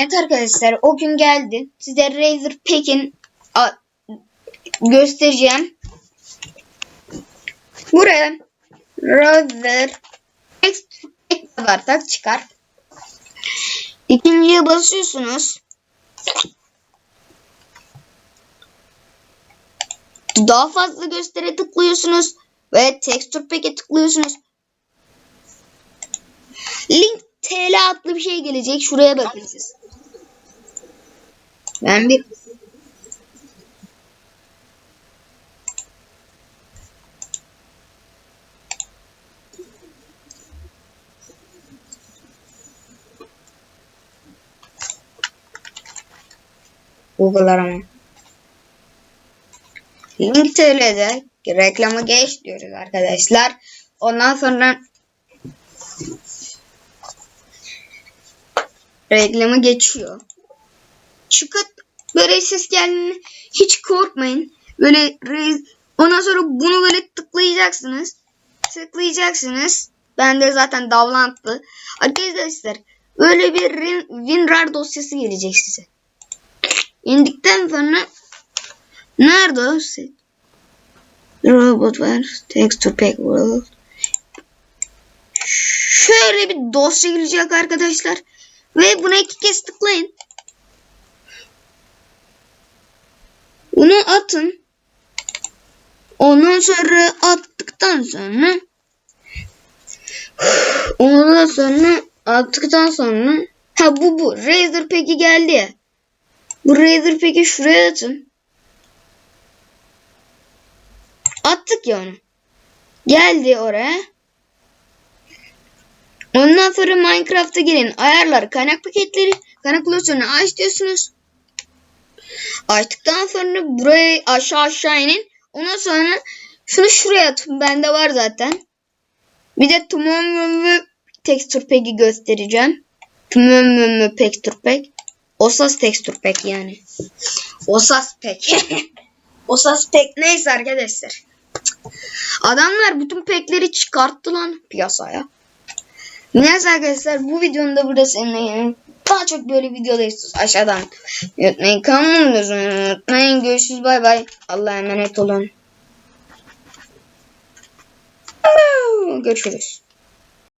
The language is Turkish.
arkadaşlar o gün geldi. Size Razer Pack'in göstereceğim. Buraya Razer Pack bakarsak çıkar. İkinciye basıyorsunuz. Daha fazla göstere tıklıyorsunuz ve Texture Pack'e tıklıyorsunuz. TL adlı bir şey gelecek. Şuraya bakın siz. Ben bir Google arama. Link TL'de reklama geç diyoruz arkadaşlar. Ondan sonra reklamı geçiyor. Çıkıp böyle ses geldiğinde hiç korkmayın. Böyle ondan sonra bunu böyle tıklayacaksınız. Tıklayacaksınız. Ben de zaten davlantı. Arkadaşlar böyle bir WinRAR dosyası gelecek size. İndikten sonra nerede o? Robot var. Texture pack world. Şöyle bir dosya gelecek arkadaşlar. Ve buna iki kez tıklayın. Bunu atın. Ondan sonra attıktan sonra ondan sonra attıktan sonra ha bu bu Razer Pack'i geldi ya. Bu Razer Pack'i şuraya atın. Attık ya onu. Geldi oraya. Ondan sonra Minecraft'a girin. Ayarlar kaynak paketleri. Kaynak losyonu aç diyorsunuz. Açtıktan sonra burayı aşağı aşağı inin. Ondan sonra şunu şuraya atın. Bende var zaten. Bir de Tomorrow Texture Pack'i göstereceğim. Tomorrow Texture Pack. Osas Texture Pack yani. Osas Pack. Osas Pack neyse arkadaşlar. Adamlar bütün pack'leri çıkarttı lan piyasaya. Neyse arkadaşlar bu videonun da burada seninle daha çok böyle istiyoruz aşağıdan. Unutmayın kanalımızı unutmayın. Görüşürüz bay bay. Allah'a emanet olun. Görüşürüz.